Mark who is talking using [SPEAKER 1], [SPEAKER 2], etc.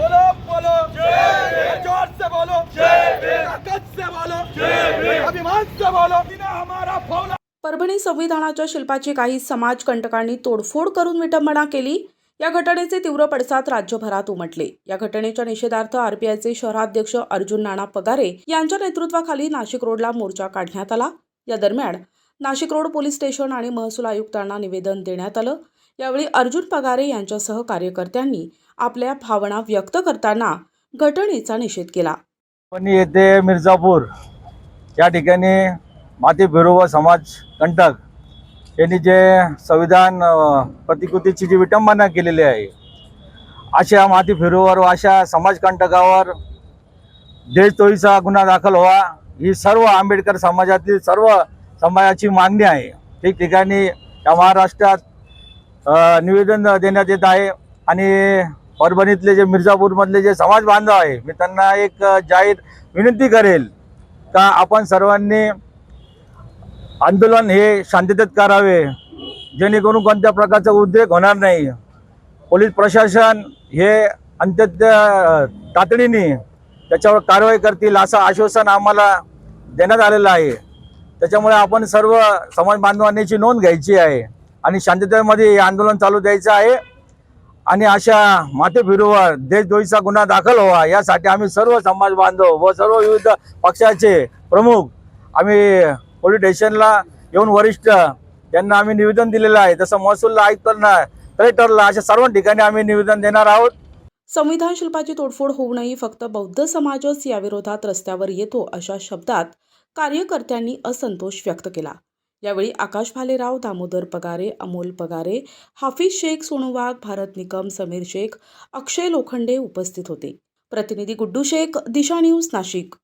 [SPEAKER 1] बोलो बोलो। जोर से बोलो। ताकत से बोलो। अभिमान से बोलो। बिना हमारा फौला
[SPEAKER 2] परभणी संविधानाच्या शिल्पाची काही समाजकंटकांनी तोडफोड करून विटंबना केली. या घटनेचे तीव्र पडसाद राज्यभरात उमटले. या घटनेच्या निषेधार्थ आरपीआयचे शहराध्यक्ष अर्जुन नाना पगारे यांच्या नेतृत्वाखाली नाशिक रोडला मोर्चा काढण्यात आला. या दरम्यान नाशिक रोड पोलीस स्टेशन आणि महसूल आयुक्तांना निवेदन देण्यात आलं. यावेळी अर्जुन पगारे यांच्यासह कार्यकर्त्यांनी आपल्या भावना व्यक्त करताना घटनेचा निषेध केला.
[SPEAKER 3] पण येथे मिर्झापूर या ठिकाणी माती व समाज कंटक यांनी जे संविधान प्रतिकृतीची जी विटंबना केलेली आहे अशा माती फिरूवर व अशा समाजकंटकावर देशतोळीचा गुन्हा दाखल व्हा ही सर्व आंबेडकर समाजातील सर्व समाजाची मागणी आहे. ठिकठिकाणी या महाराष्ट्रात निवेदन देण्यात येत आहे आणि परभणीतले जे मिर्झापूरमधले जे समाज बांधव आहे मी त्यांना एक जाहीर विनंती करेल का आपण सर्वांनी आंदोलन हे शांततेत करावे जेणेकरून कोणत्या प्रकारचा उद्रेक होणार नाही. पोलीस प्रशासन हे अंत्यत तातडीने त्याच्यावर कारवाई करतील असं आश्वासन आम्हाला देण्यात आलेलं आहे. त्याच्यामुळे आपण सर्व समाज बांधवांची नोंद घ्यायची आहे आणि शांततेमध्ये हे आंदोलन चालू द्यायचं आहे. आणि अशा मातेफिरूवर देशद्रोहीचा गुन्हा दाखल व्हावा यासाठी आम्ही सर्व समाज बांधव व सर्व विविध पक्षाचे प्रमुख आम्ही पोलीस स्टेशनला येऊन वरिष्ठ यांना आम्ही निवेदन दिलेलं आहे. जसं महसूलला आयुक्तांना कलेक्टरला अशा सर्व ठिकाणी आम्ही निवेदन देणार आहोत.
[SPEAKER 2] संविधान शिल्पाची तोडफोड होऊ नये फक्त बौद्ध समाजच याविरोधात रस्त्यावर येतो अशा शब्दात कार्यकर्त्यांनी असंतोष व्यक्त केला. यावेळी आकाश भालेराव दामोदर पगारे अमोल पगारे हाफिज शेख सोनोवाग भारत निकम समीर शेख अक्षय लोखंडे उपस्थित होते. प्रतिनिधी गुड्डू शेख दिशा न्यूज नाशिक.